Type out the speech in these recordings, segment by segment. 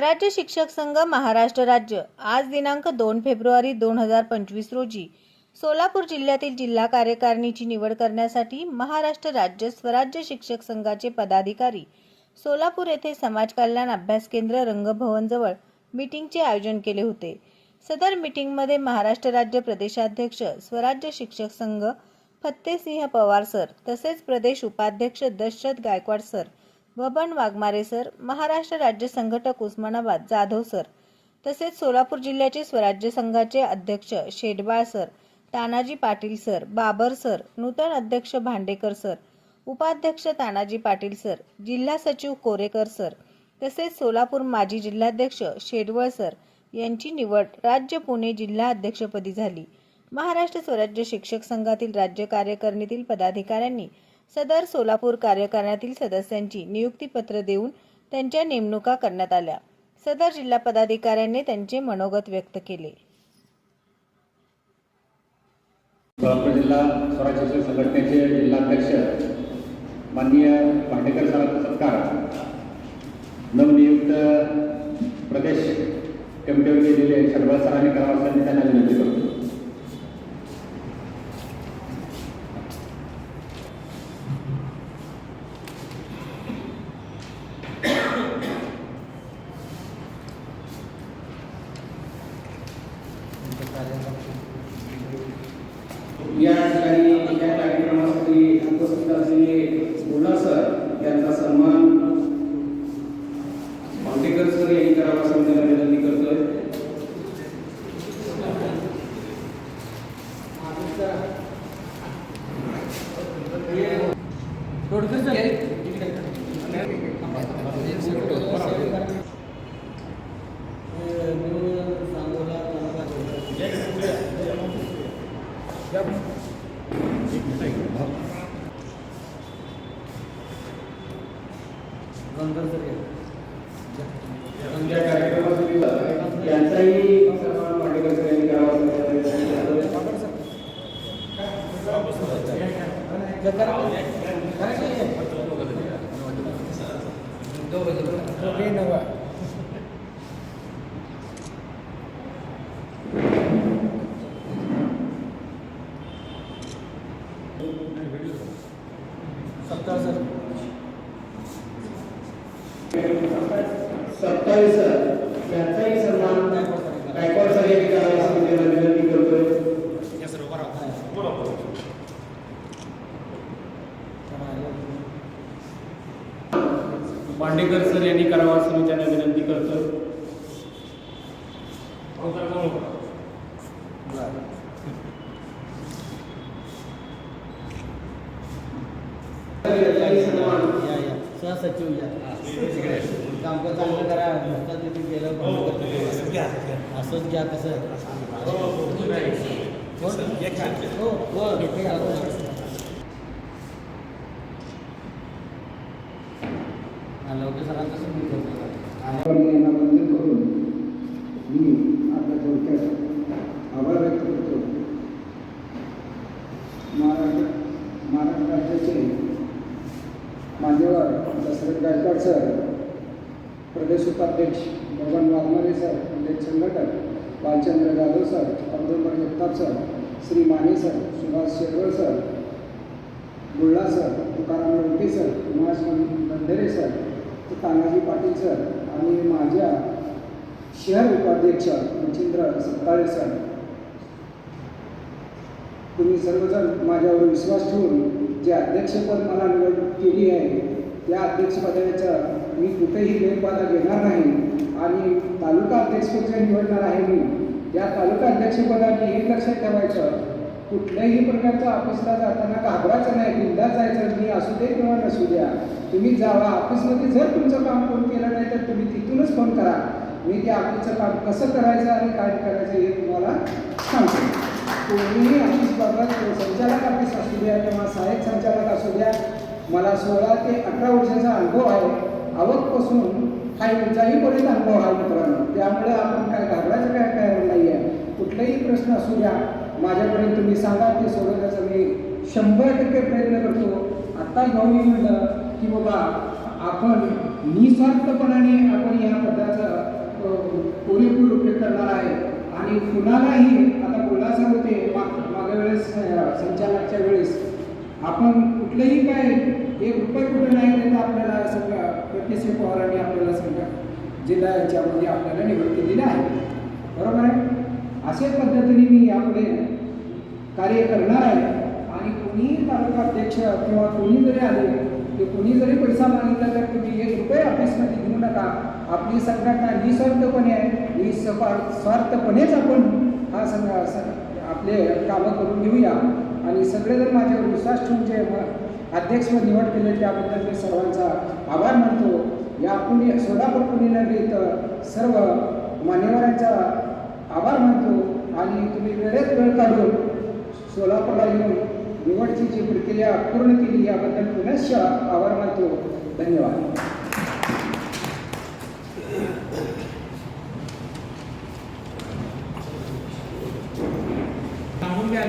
स्वराज्य शिक्षक संघ महाराष्ट्र राज्य. आज दिनांक दोन फेब्रुवारी दोन हजार पंचवीस रोजी सोलापूर जिल्ह्यातील जिल्हा कार्यकारिणीची निवड करण्यासाठी महाराष्ट्र राज्य स्वराज्य शिक्षक संघाचे पदाधिकारी सोलापूर येथे समाज कल्याण अभ्यास केंद्र रंगभवनजवळ मीटिंगचे आयोजन केले होते. सदर मीटिंगमध्ये महाराष्ट्र राज्य प्रदेशाध्यक्ष स्वराज्य शिक्षक संघ फत्तेसिंह पवार सर तसेच प्रदेश उपाध्यक्ष दशरथ गायकवाड सर बबन वाघमारे सर महाराष्ट्र राज्य संघटक उस्मानाबाद जाधव सर तसेच सोलापूर जिल्ह्याचे स्वराज्य संघाचे अध्यक्ष Shedbal sir Tanaji Patil sir Babar sir नूतन अध्यक्ष भांडेकर सर उपाध्यक्ष तानाजी पाटील सर जिल्हा सचिव कोरेकर सर तसेच सोलापूर माजी जिल्हाध्यक्ष शेडवळ सर यांची निवड राज्य पुणे जिल्हा अध्यक्षपदी झाली. महाराष्ट्र स्वराज्य शिक्षक संघातील राज्य कार्यकारिणीतील पदाधिकाऱ्यांनी सदर सोलापूर कार्यकारणातील सदस्यांची नियुक्तीपत्र देऊन त्यांच्या नेमणुका करण्यात आल्या. सदर जिल्हा पदाधिकाऱ्यांनी त्यांचे मनोगत व्यक्त केले. सोलापूर जिल्हा स्वराज्य संघटनेचे जिल्हाध्यक्ष माननीय भांडेकर सरांचा सत्कार. नवनियुक्त प्रदेश कमिटीवर गेलेले शर्मा सरांनी करावा असं त्यांना विनंती करतो. Dobrý nová. या. सहसचिव या कामकाज चांगलं करा नुसतं तिथे गेलं बंद करतो. असंच घ्या कसं हो हो हे. हा, लवकर सरांचं वंदन करून मी आपल्या थोडक्यात आभार व्यक्त करतो. महाराष्ट्र महाराष्ट्र राज्याचे मान्यवर दशरथ गायकवाड सर प्रदेश उपाध्यक्ष बबन वाघमारे सर लेख संघटक Balchandra Jadhav sir Audumbar Jagtap sir Shri Mane sir Subhash Sherwal sir Bulla sir Tukaram Lonke sir Umash Bandhare sir Tanaji Patil sir आणि माझ्या शहर उपाध्यक्ष मच्छिंद्र सत्ताळे सर. तुम्ही सर्वजण माझ्यावर विश्वास ठेवून जे अध्यक्षपद मला निवड केली आहे या अध्यक्षपदाच्या मी कुठेही गैरबाधा घेणार नाही आणि तालुका अध्यक्षपद जे निवडणार आहे मी या तालुका अध्यक्षपदाने हे लक्षात ठेवायचं कुठल्याही प्रकारचा ऑफिसला जाताना घाबरायचं नाही बिंदा जायचं मी असू दे किंवा नसू द्या. तुम्ही जावा ऑफिसमध्ये जर तुमचं काम कोण केलं नाही तर तुम्ही तिथूनच फोन करा. मी त्या ऑफिसचं काम कसं करायचं आणि काय करायचं हे तुम्हाला सांगतो. कोणीही ऑफिस बघत संचालक ऑफिस असू द्या किंवा सहाय्यक मला सोळा ते अठरा वर्षाचा अनुभव आहे. आवकपासून फाईलचाहीपर्यंत अनुभव हा मित्रांनो. त्यामुळे आपण काय घाबरायचं काय काय नाही आहे कुठलाही प्रश्न असू द्या. माझ्यापर्यंत तुम्ही सांगा ते सोडवण्याचा मी शंभर टक्के प्रयत्न करतो. आत्ता भाऊ म्हणलं की बाबा आपण निस्वार्थपणाने आपण या पदाचा पुरेपूर उपयोग करणार आहे. आणि कुणालाही आता बोलायचं होते माग वेळेस संचालकच्या वेळेस आपण कुठलंही काय एक रुपये कुठं नाही देता आपल्याला सगळं प्रत्यक्ष पवारांनी आपल्याला सगळं जिल्हा याच्यामध्ये आपल्याला निवृत्ती दिली आहे. बरोबर आहे? अशा पद्धतीने मी यापुढे कार्य करणार आहे. आणि कोणीही तालुका अध्यक्ष किंवा कोणी जरी आले ते कोणी जरी पैसा मागितला तर तुम्ही एक रुपये ऑफिसमध्ये घेऊ नका. आपली संघटना निस्वार्थपणे आहे. निस्वार्थपणेच स्वार्थपणेच आपण हा संघ आपले कामं करून घेऊया. आणि सगळेजण माझ्यावर विश्वास ठेवून जे अध्यक्ष निवड केले त्याबद्दल मी सर्वांचा आभार मानतो. या पुणे सोलापूर पुणे नगरीत सर्व मान्यवरांचा आभार मानतो आणि तुम्ही वेळेत वेळ काढून सोलापूरला येऊन निवडची जी प्रक्रिया पूर्ण केली याबद्दल पुनश्च आभार मानतो. धन्यवाद. सांगून द्या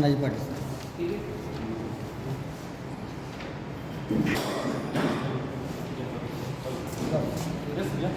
मी ते सगळ्या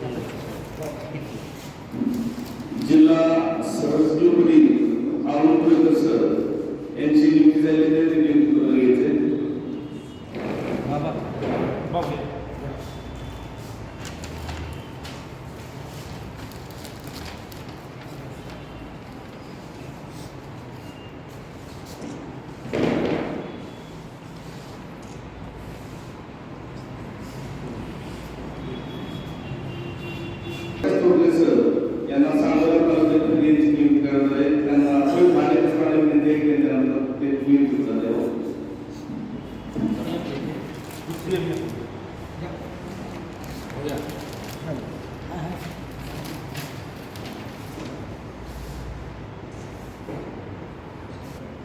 तानाजी पाटील जिल्हा सहसचिवपदी अरुण कुलकर सर यांची नियुक्ती झालेली आहे ते नियुक्ती करून घ्यायचे थोरले सर यांना सांगोला तालुक्यात यांची नियुक्ती करत आहे त्यांना भाजपप्रमाणे विनंती आहे की त्यांना ते नियुक्ती करण्यात यावं.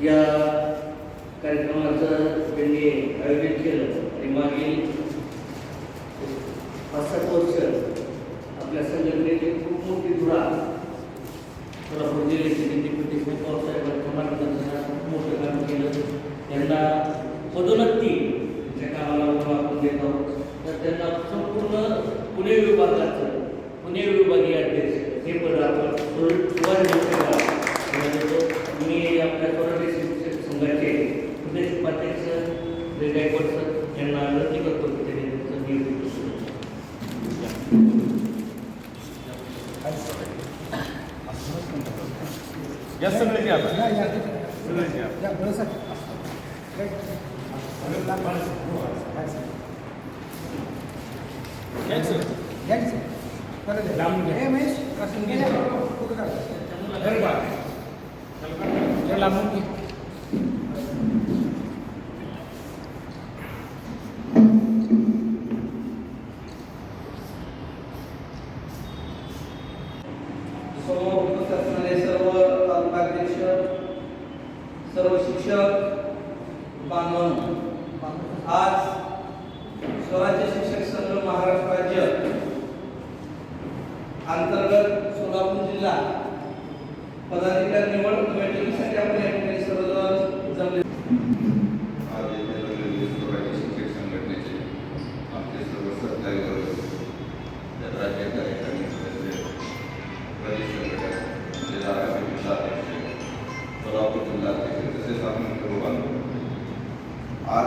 या कार्यक्रमाचं त्यांनी आयोजन केलं आणि मागील पाच सात वर्ष आपल्या संघटनेची खूप मोठी धुरा सोलापूर जिल्ह्याचे नेते पवार खूप मोठं काम केलं. त्यांना पदोन्नती त्या कामाला आपण देत आहोत. तर त्यांना संपूर्ण पुणे विभागाचं पुणे विभागीय अध्यक्ष हे पद आपण सुवर्ण मी आपल्या स्वराज्य शिक्षक संघाचे प्रदेश उपाध्यक्ष श्री गायकवाड सर यांना विनंती करतो की त्यांनी नियुक्ती करू. या सगळे घ्या. सगळे घ्या. या, बरं लांबून घ्या. बरं बा. हे लांबून घे. समोर उपस्थित असणारे सर्व तालुकाध्यक्ष सर्व शिक्षक बांधव आज स्वराज्य शिक्षक संघ महाराष्ट्र राज्य अंतर्गत सोलापूर जिल्हा पदाधिकारी निवड बैठकीसाठी आपण या ठिकाणी सर्वजण जमले आज येथे लागलेले स्वराज्य शिक्षक संघटनेचे आमचे सर्व राज्य कार्यकारिणी सदस्य प्रदेश संघटक म्हणजे धाराशिव जिल्हाध्यक्ष सोलापूर जिल्हाध्यक्ष तसेच आपण सर्व बांधव आज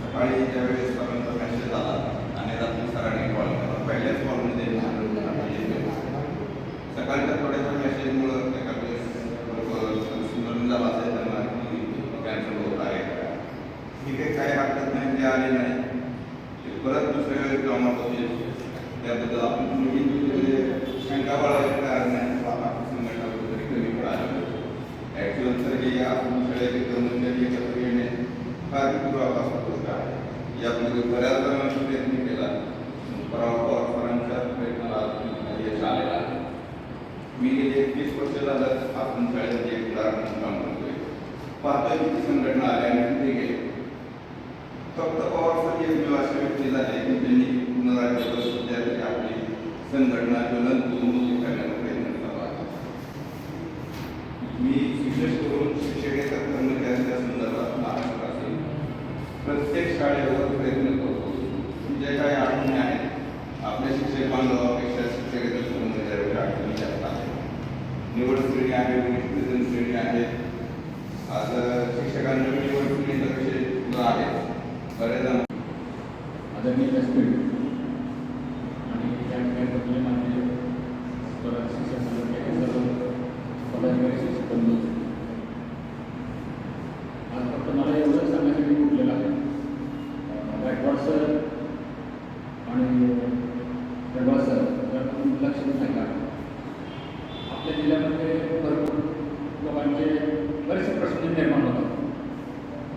सकाळी ज्यावेळेस सरांचा मेसेज आला आणि रात्री सरांनी कॉल केला पहिल्याच कॉलमध्ये सकाळच्या थोड्याशा मेसेजमुळं एका वेळेस स्मरण झालं असेल त्यांना की कॅन्सल होत आहे ठीक आहे काही हरकत नाही ते आले नाही ते परत दुसऱ्या वेळेस जमा होतील त्याबद्दल आपण तुम्ही म्हणजे शंका बाळगायचं कारण नाही बाबा संघटना कुठेतरी कमी पडायला ॲक्च्युअल तर हे आपण सगळे कर्मचारी एकत्र येणे फार पूर्वापासून गोष्ट आहे यामध्ये बऱ्याच जणांनी प्रयत्न केला पराव पवार सरांच्या प्रयत्नाला यश आलेलं आहे मी गेले एकवीस वर्ष झालं आपण शाळेमध्ये एक उदाहरण म्हणून काम करतोय पाहतोय किती संघटना आल्या आणि तिथे गेले फक्त पवारसाठी एकमेव असे व्यक्ती झाले की त्यांनी पुनराज्य विद्यार्थी आपली संघटना ज्वलन उन्मुखी करण्याचा प्रयत्न केला आहे मी विशेष करून शिक्षकेतर कर्मचाऱ्यांच्या संदर्भात महाराष्ट्र असेल प्रत्येक शाळेवर प्रयत्न करतो जे काही अडचणी आहेत आपल्या शिक्षक बांधवापेक्षा शिक्षकेतर कर्मचाऱ्यावर अडचणी जास्त आहेत निवड श्रेणी आहे विनिष्ठित श्रेणी आहे आज शिक्षकांच्या निवड श्रेणीचा विषय सुद्धा आहे बरेच जण आदरणीय व्यासपीठ आणि त्या ठिकाणी बसलेले मान्य स्वराज्य शिक्षण संघटनेचे सर्व शिक्षक आज फक्त मला एवढंच सांगायचं मी उठलेलं आहे गायकवाड सर आणि गडवाल सर जर तुम्ही लक्ष देऊन ऐका आपल्या जिल्ह्यामध्ये भरपूर लोकांचे बरेचसे प्रश्न निर्माण होतात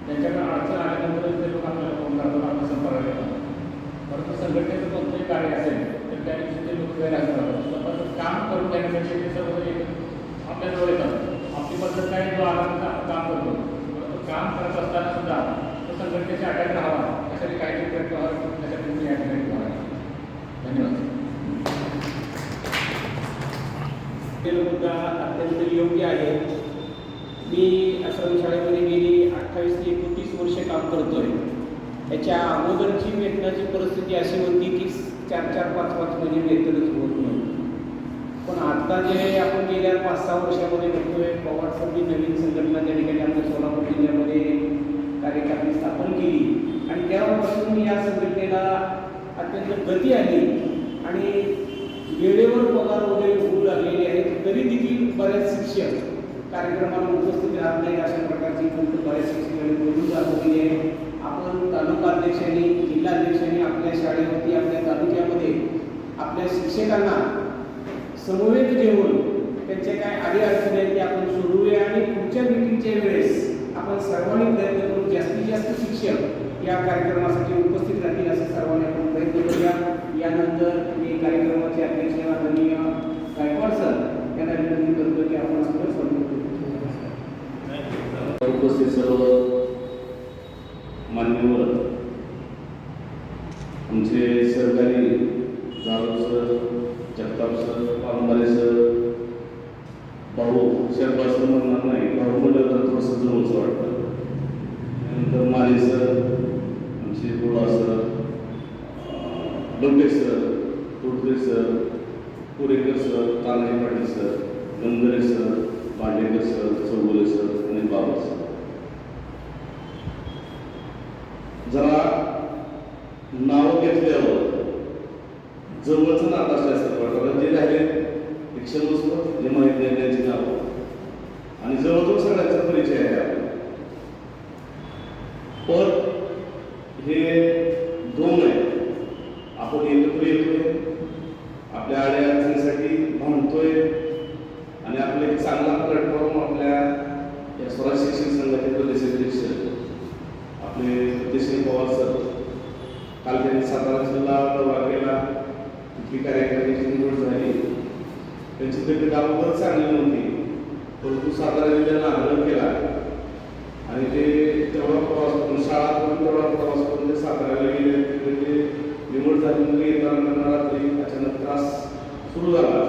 त्यांच्याकडे अडचण आल्यानंतर ते लोक आपल्याला फोन करतात आपल्या संपर्कात येतात परंतु संघटनेचं कोणतंही कार्य असेल तर त्या दिवशी ते लोक गैरहजर राहतात स्वतःचं काम करून घेण्यासाठी ते सर्व एक आपल्याजवळ येतात आपली आपण काम करतो काम करत असताना सुद्धा तो संघटनेच्या अटॅक राहावा यासाठी काहीतरी प्रयत्न व्हावा त्यासाठी तुम्ही या ठिकाणी धन्यवाद. मुद्दा अत्यंत योग्य आहे मी आश्रमशाळेमध्ये गेली अठ्ठावीस ते एकोणतीस वर्षे काम करतोय. त्याच्या अगोदरची वेतनाची परिस्थिती अशी होती की चार चार पाच पाच महिने वेतनच होत नव्हतं. पण आता जे आपण गेल्या पाच सहा वर्षामध्ये बघतोय पवार सर नवीन संघटना त्या ठिकाणी आपल्या सोलापूर जिल्ह्यामध्ये कार्यकारिणी स्थापन केली. आणि तेव्हापासून या संघटनेला अत्यंत गती आली. आणि वेळेवर पगार वगैरे होऊ लागलेले आहेत तरी देखील बऱ्याच शिक्षक कार्यक्रमाला उपस्थित राहत नाही. अशा प्रकारची गोष्ट बऱ्याच शिक्षकांनी बोलून दाखवलेली आहे. आपण तालुका अध्यक्षांनी जिल्हाध्यक्षांनी आपल्या शाळेवरती आपल्या तालुक्यामध्ये आपल्या शिक्षकांना समवेत घेऊन त्यांचे काय आडी अडचणी आहेत ते आपण सोडवूया आणि पुढच्या मिटिंगच्या वेळेस आपण सर्वांनी प्रयत्न करून जास्तीत जास्त शिक्षक या कार्यक्रमासाठी उपस्थित राहतील असं सर्वांनी आपण प्रयत्न करूया. यानंतर मी कार्यक्रमाचे अध्यक्ष आदरणीय गायकवाड सर यांना विनंती करतो की आपण आपलं स्वागत उपस्थित सर्व मान्यवर आमचे सहकारी Jadhav sir Jagtap sir Parambare sir भाऊ शरबा सर म्हणणार नाही भाऊ म्हणलं तर थोडंसं जवळचं वाटतं नंतर माने सर आमचे Bola sir Lote sir Todade sir Purekar sir Tanaji Patil sir Gangare sir Pandekar sir Chougule sir आणि बाबा सर. जरा नाव घेतल्यावर जवळचं नातं असल्यासारखं वाटतं. जे राहिले शिक्षण समजतं जे माहीत नाही त्यांची नावं. आणि जवळजवळ सगळ्यांचा परिचय आहे आपला. पण हे दोन आहे आपण एकत्र येतोय आपल्या आड्या अडचणीसाठी भांडतोय आणि आपला एक चांगला प्लॅटफॉर्म आपल्या या स्वराज शिक्षण संघाचे प्रदेशाध्यक्ष आपले देशमुख पवार सर काल त्यांनी सातारा जिल्हा दौरा केला. तिथली कार्यकारिणीची निवड झाली त्यांची तब्येत अगोदर चांगली नव्हती. परंतु सातारा जिल्ह्याला आग्रह केला आणि ते तेवढा प्रवास करून शाळा करून तेवढा प्रवास करून ते साताऱ्याला गेले. तिकडे ते निवड झाली मुली येताना मला तरी अचानक त्रास सुरू झाला.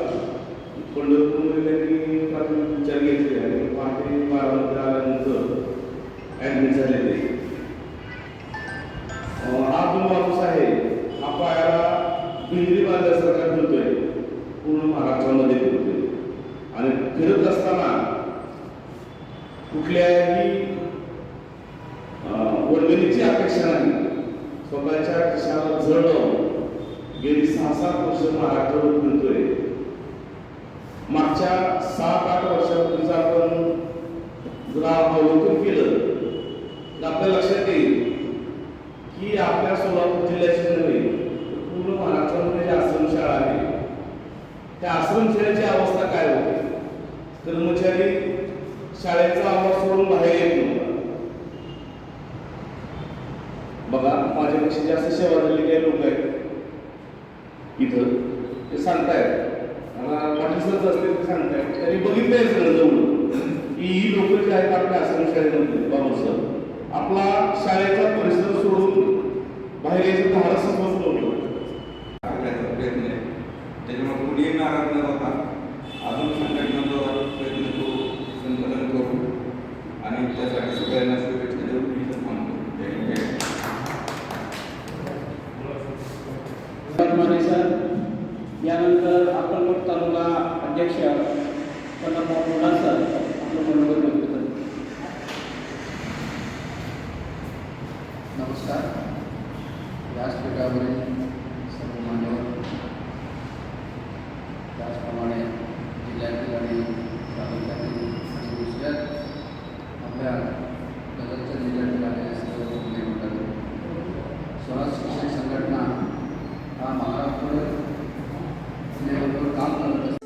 पंढरपूरमध्ये त्यांनी प्राथमिक उपचार घेतले आणि पहाटे बारामध्ये आल्यानंतर ॲडमिट झालेले. हा जो माणूस आहे हा पायाला पिंजरी बांधल्यासारखा फिरतोय पूर्ण महाराष्ट्रामध्ये फिरतोय आणि फिरत असताना कुठल्याही वर्गणीची अपेक्षा नाही. स्वतःच्या खिशाला जळ गेली सहा सात वर्ष महाराष्ट्रावर फिरतोय. मागच्या सात आठ वर्षापूर्वीच आपण जर अवलोकन केलं. तर आपल्या लक्षात येईल की आपल्या सोलापूर जिल्ह्याची नव्हे पूर्ण महाराष्ट्रामध्ये जे आश्रमशाळा आहे त्या आश्रमशाळेची अवस्था काय होती? कर्मचारी शाळेचा आवाज सोडून बाहेर येतो नव्हता बघा माझ्यापेक्षा जास्त सेवा झालेली काही लोक आहेत. इथं. ते सांगतायत. मला पाठीसच असते ते सांगतायत. त्यांनी बघितलंय सगळं जवळ की ही लोक जे आहेत आपल्या आश्रम शाळेमध्ये बाबा सर आपला शाळेचा परिसर सोडून बाहेर यायचं धाडसच नव्हतं करण्याचा प्रयत्न आहे. त्याच्यामुळे कुणीही नाराज न होता. अजून संघटनाचा प्रयत्न करू संकलन करू. आणि त्यासाठी सगळ्यांना शुभेच्छा देऊन मी इथं थांबतो जय हिंद, जय महाराष्ट्र. माने सर यानंतर अक्कलकोट तालुका अध्यक्ष चंद्रमोहन मुंडा सर आपलं नमस्कार. व्यासपीठावरील सर्व मान्यवर. त्याचप्रमाणे जिल्ह्यातील आणि तालुक्यातील आणि दुसऱ्यात आपल्या नगरच्या जिल्ह्यातील आलेल्या सर्व कुटुंबीय मंडळी स्वराज शिक्षण संघटना हा महाराष्ट्र लेवलवर काम करत असते